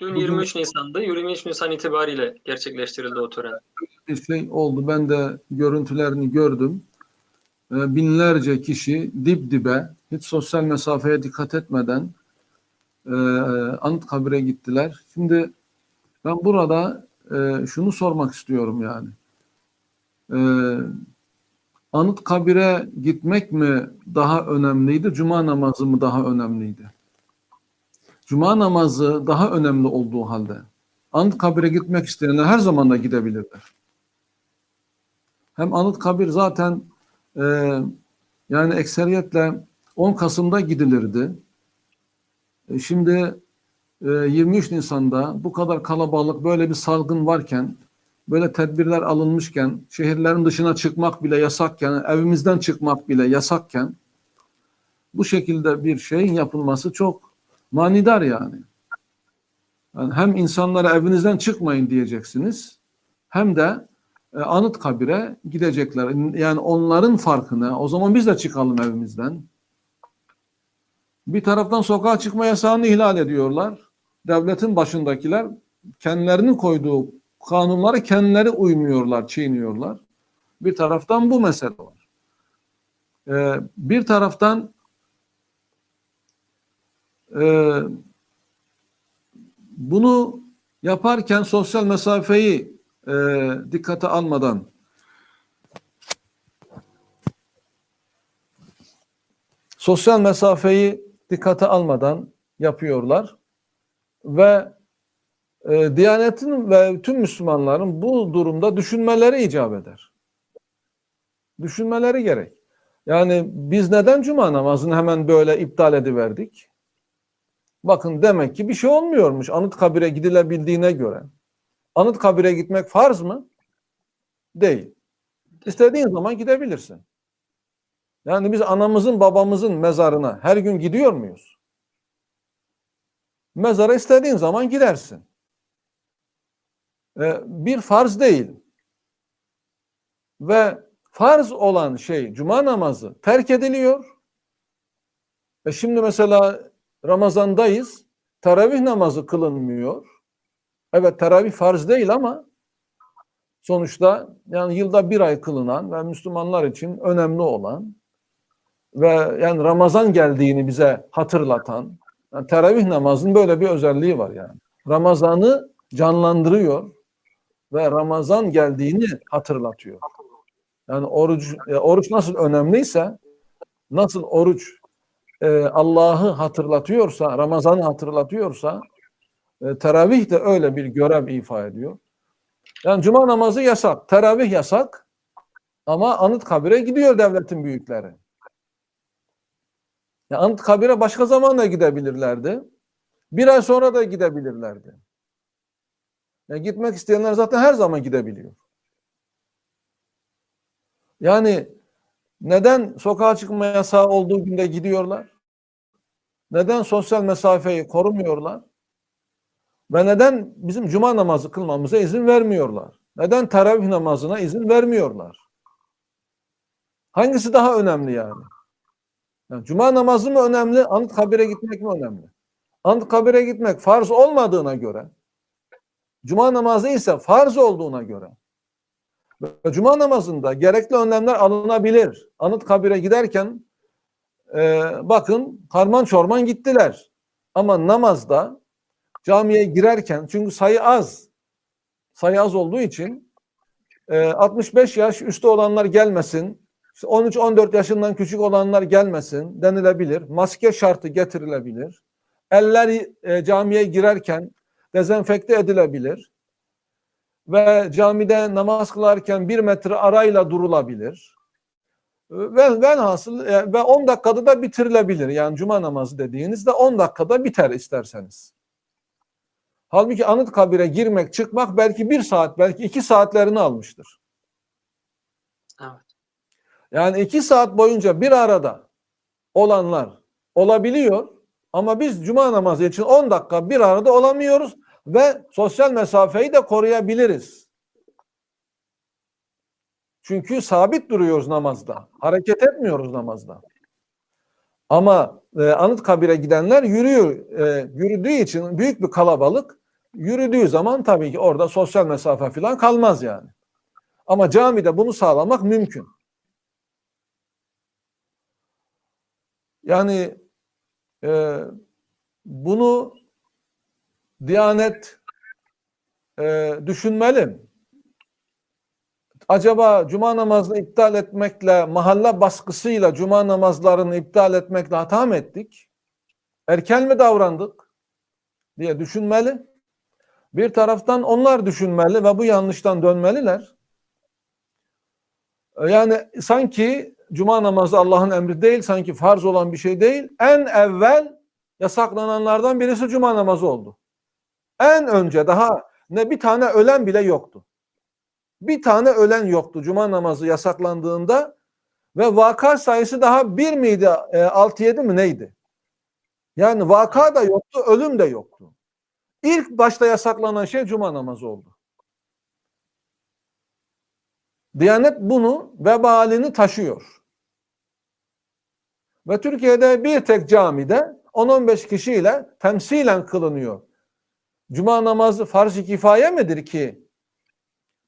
Dün Bugün- 23 Nisan'da 23 Nisan itibariyle gerçekleştirildi o tören. bir şey oldu. Ben de görüntülerini gördüm. Ee, Binlerce kişi dip dibe hiç sosyal mesafeye dikkat etmeden e, Anıtkabir'e gittiler. Şimdi ben burada e, şunu sormak istiyorum yani. E, Anıtkabir'e gitmek mi daha önemliydi, cuma namazı mı daha önemliydi? Cuma namazı daha önemli olduğu halde Anıtkabir'e gitmek isteyenler her zaman da gidebilirler. Hem Anıtkabir zaten e, yani ekseriyetle 10 Kasım'da gidilirdi. E, şimdi e, 23 Nisan'da bu kadar kalabalık böyle bir salgın varken böyle tedbirler alınmışken şehirlerin dışına çıkmak bile yasakken evimizden çıkmak bile yasakken bu şekilde bir şeyin yapılması çok manidar yani. yani hem insanlara evinizden çıkmayın diyeceksiniz hem de e, Anıtkabir'e gidecekler. Yani onların farkına o zaman biz de çıkalım evimizden. Bir taraftan sokağa çıkma yasağını ihlal ediyorlar. Devletin başındakiler kendilerinin koyduğu kanunlara kendileri uymuyorlar, çiğniyorlar. Bir taraftan bu mesele var. Ee, bir taraftan e, bunu yaparken sosyal mesafeyi e, dikkate almadan sosyal mesafeyi dikkate almadan yapıyorlar ve e, Diyanetin ve tüm Müslümanların bu durumda düşünmeleri icap eder. Düşünmeleri gerek. Yani biz neden cuma namazını hemen böyle iptal ediverdik? Bakın demek ki bir şey olmuyormuş Anıtkabir'e gidilebildiğine göre. Anıtkabir'e gitmek farz mı? Değil. İstediğin zaman gidebilirsin. Yani biz anamızın babamızın mezarına her gün gidiyor muyuz? Mezara istediğin zaman gidersin. Ee, bir farz değil. Ve farz olan şey cuma namazı terk ediliyor. E şimdi mesela Ramazandayız. Teravih namazı kılınmıyor. Evet teravih farz değil ama sonuçta yani yılda bir ay kılınan ve Müslümanlar için önemli olan ve yani Ramazan geldiğini bize hatırlatan yani teravih namazının böyle bir özelliği var yani. Ramazan'ı canlandırıyor ve Ramazan geldiğini hatırlatıyor. Yani oruç e, oruç nasıl önemliyse nasıl oruç e, Allah'ı hatırlatıyorsa, Ramazan'ı hatırlatıyorsa e, teravih de öyle bir görev ifa ediyor. Yani cuma namazı yasak, teravih yasak ama Anıtkabir'e gidiyor devletin büyükleri. Ya Anıtkabir'e başka zaman da gidebilirlerdi. Bir ay sonra da gidebilirlerdi. Ya gitmek isteyenler zaten her zaman gidebiliyor. Yani neden sokağa çıkma yasağı olduğu günde gidiyorlar? Neden sosyal mesafeyi korumuyorlar? Ve neden bizim cuma namazı kılmamıza izin vermiyorlar? Neden teravih namazına izin vermiyorlar? Hangisi daha önemli yani? yani cuma namazı mı önemli, Anıtkabir'e gitmek mi önemli? Anıtkabir'e gitmek farz olmadığına göre, cuma namazı ise farz olduğuna göre, cuma namazında gerekli önlemler alınabilir. Anıtkabir'e giderken e, bakın karman çorman gittiler. Ama namazda camiye girerken çünkü sayı az. Sayı az olduğu için e, 65 yaş üstü olanlar gelmesin. 13-14 yaşından küçük olanlar gelmesin denilebilir. Maske şartı getirilebilir. Eller e, camiye girerken dezenfekte edilebilir. Ve camide namaz kılarken bir metre arayla durulabilir. Ve velhasıl e, ve 10 dakikada da bitirilebilir. Yani cuma namazı dediğinizde 10 dakikada biter isterseniz. Halbuki Anıtkabir'e girmek, çıkmak belki bir saat, belki iki saatlerini almıştır. Evet. Yani iki saat boyunca bir arada olanlar olabiliyor ama biz cuma namazı için 10 dakika bir arada olamıyoruz ve sosyal mesafeyi de koruyabiliriz. Çünkü sabit duruyoruz namazda. Hareket etmiyoruz namazda. Ama e, Anıtkabir'e gidenler yürüyor. E, yürüdüğü için büyük bir kalabalık yürüdüğü zaman tabii ki orada sosyal mesafe falan kalmaz yani. Ama camide bunu sağlamak mümkün. Yani e, bunu Diyanet e, düşünmeli. Acaba cuma namazını iptal etmekle, mahalle baskısıyla cuma namazlarını iptal etmekle hata mı ettik? Erken mi davrandık? diye düşünmeli. Bir taraftan onlar düşünmeli ve bu yanlıştan dönmeliler. Yani sanki cuma namazı Allah'ın emri değil, sanki farz olan bir şey değil. En evvel yasaklananlardan birisi cuma namazı oldu. En önce daha ne bir tane ölen bile yoktu. Bir tane ölen yoktu cuma namazı yasaklandığında ve vaka sayısı daha bir miydi, e, 6-7 mi neydi? Yani vaka da yoktu, ölüm de yoktu. İlk başta yasaklanan şey cuma namazı oldu. Diyanet bunu vebalini taşıyor. Ve Türkiye'de bir tek camide 10-15 kişiyle temsilen kılınıyor. Cuma namazı farz-ı kifaye midir ki?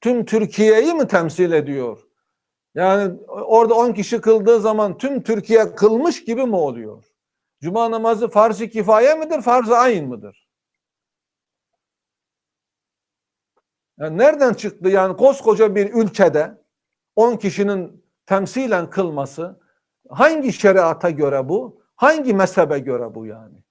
Tüm Türkiye'yi mi temsil ediyor? Yani orada 10 kişi kıldığı zaman tüm Türkiye kılmış gibi mi oluyor? Cuma namazı farz-ı kifaye midir, farz-ı ayn mıdır? Yani nereden çıktı yani koskoca bir ülkede 10 kişinin temsilen kılması hangi şeriata göre bu? Hangi mezhebe göre bu yani?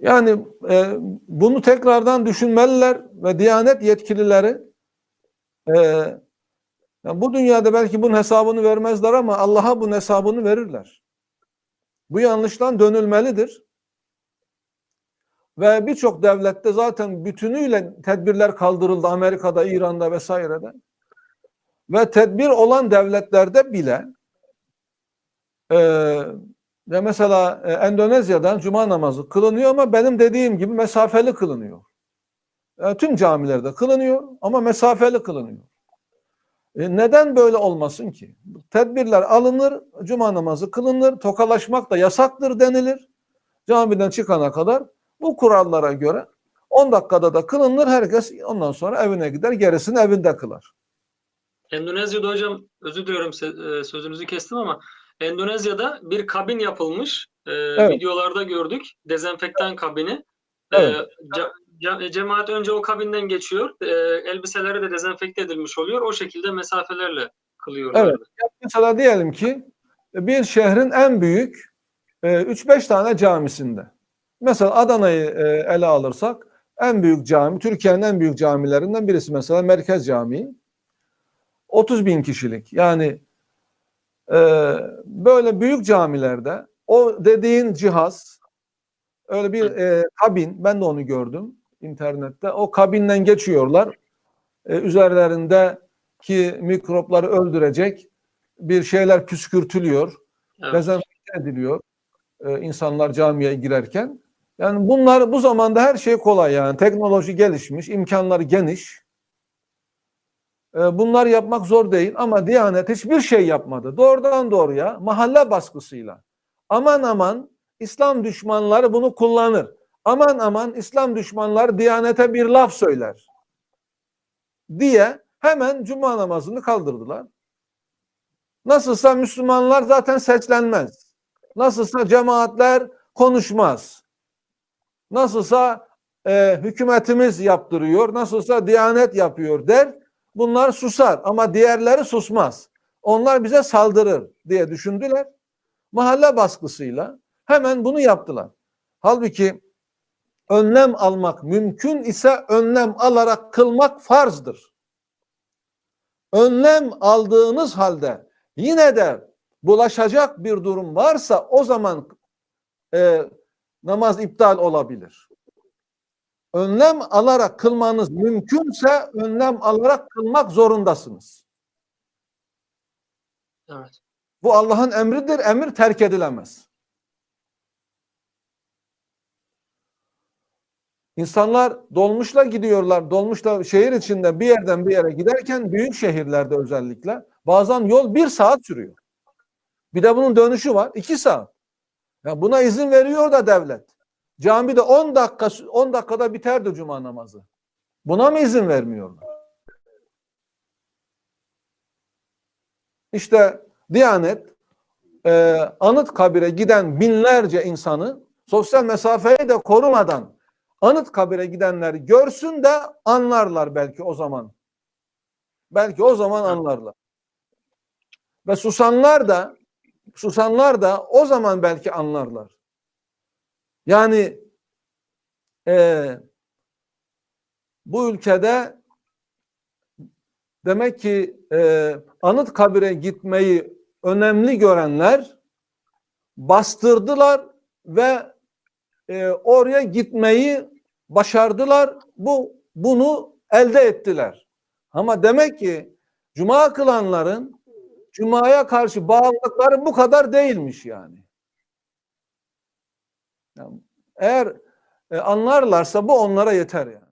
Yani e, bunu tekrardan düşünmeliler ve Diyanet yetkilileri e, yani bu dünyada belki bunun hesabını vermezler ama Allah'a bunun hesabını verirler. Bu yanlıştan dönülmelidir. Ve birçok devlette zaten bütünüyle tedbirler kaldırıldı Amerika'da, İran'da vesairede. Ve tedbir olan devletlerde bile e, ve mesela e, Endonezya'dan cuma namazı kılınıyor ama benim dediğim gibi mesafeli kılınıyor. E, tüm camilerde kılınıyor ama mesafeli kılınıyor. E, neden böyle olmasın ki? Tedbirler alınır, cuma namazı kılınır, tokalaşmak da yasaktır denilir. Camiden çıkana kadar bu kurallara göre 10 dakikada da kılınır. Herkes ondan sonra evine gider. Gerisini evinde kılar. Endonezya'da hocam özür diliyorum e, sözünüzü kestim ama Endonezya'da bir kabin yapılmış. E, Videolarda gördük. Dezenfektan kabini. E, Evet. ce- cemaat önce o kabinden geçiyor. E, elbiseleri de dezenfekte edilmiş oluyor. O şekilde mesafelerle kılıyorlar. Evet. Mesela diyelim ki bir şehrin en büyük e, 3-5 tane camisinde. Mesela Adana'yı e, ele alırsak en büyük cami, Türkiye'nin en büyük camilerinden birisi mesela Merkez Camii. 30 bin kişilik. Yani e, böyle büyük camilerde o dediğin cihaz öyle bir e, kabin ben de onu gördüm internette. O kabinden geçiyorlar. E, üzerlerindeki mikropları öldürecek bir şeyler püskürtülüyor. Evet. Dezenfekte ediliyor e, insanlar camiye girerken. Yani bunlar bu zamanda her şey kolay yani. Teknoloji gelişmiş, imkanları geniş. E, bunlar yapmak zor değil ama Diyanet hiçbir şey yapmadı. Doğrudan doğruya mahalle baskısıyla. Aman aman İslam düşmanları bunu kullanır. Aman aman İslam düşmanları Diyanete bir laf söyler. Diye hemen cuma namazını kaldırdılar. Nasılsa Müslümanlar zaten seçlenmez. Nasılsa cemaatler konuşmaz. Nasılsa e, hükümetimiz yaptırıyor, nasılsa Diyanet yapıyor der. Bunlar susar ama diğerleri susmaz. Onlar bize saldırır diye düşündüler. Mahalle baskısıyla hemen bunu yaptılar. Halbuki önlem almak mümkün ise önlem alarak kılmak farzdır. Önlem aldığınız halde yine de bulaşacak bir durum varsa o zaman e, namaz iptal olabilir. Önlem alarak kılmanız mümkünse önlem alarak kılmak zorundasınız. Evet. Bu Allah'ın emridir. Emir terk edilemez. İnsanlar dolmuşla gidiyorlar. Dolmuşla şehir içinde bir yerden bir yere giderken büyük şehirlerde özellikle bazen yol bir saat sürüyor. Bir de bunun dönüşü var. iki saat. Ya buna izin veriyor da devlet. Camide 10 dakika 10 dakikada biterdi cuma namazı. Buna mı izin vermiyorlar? İşte Diyanet e, anıt kabire giden binlerce insanı sosyal mesafeyi de korumadan anıt kabire gidenleri görsün de anlarlar belki o zaman. Belki o zaman anlarlar. Ve susanlar da susanlar da o zaman belki anlarlar. Yani e, bu ülkede demek ki e, anıt kabire gitmeyi önemli görenler bastırdılar ve e, oraya gitmeyi başardılar. Bu bunu elde ettiler. Ama demek ki cuma kılanların cumaya karşı bağlılıkları bu kadar değilmiş yani. Yani eğer e, anlarlarsa bu onlara yeter yani.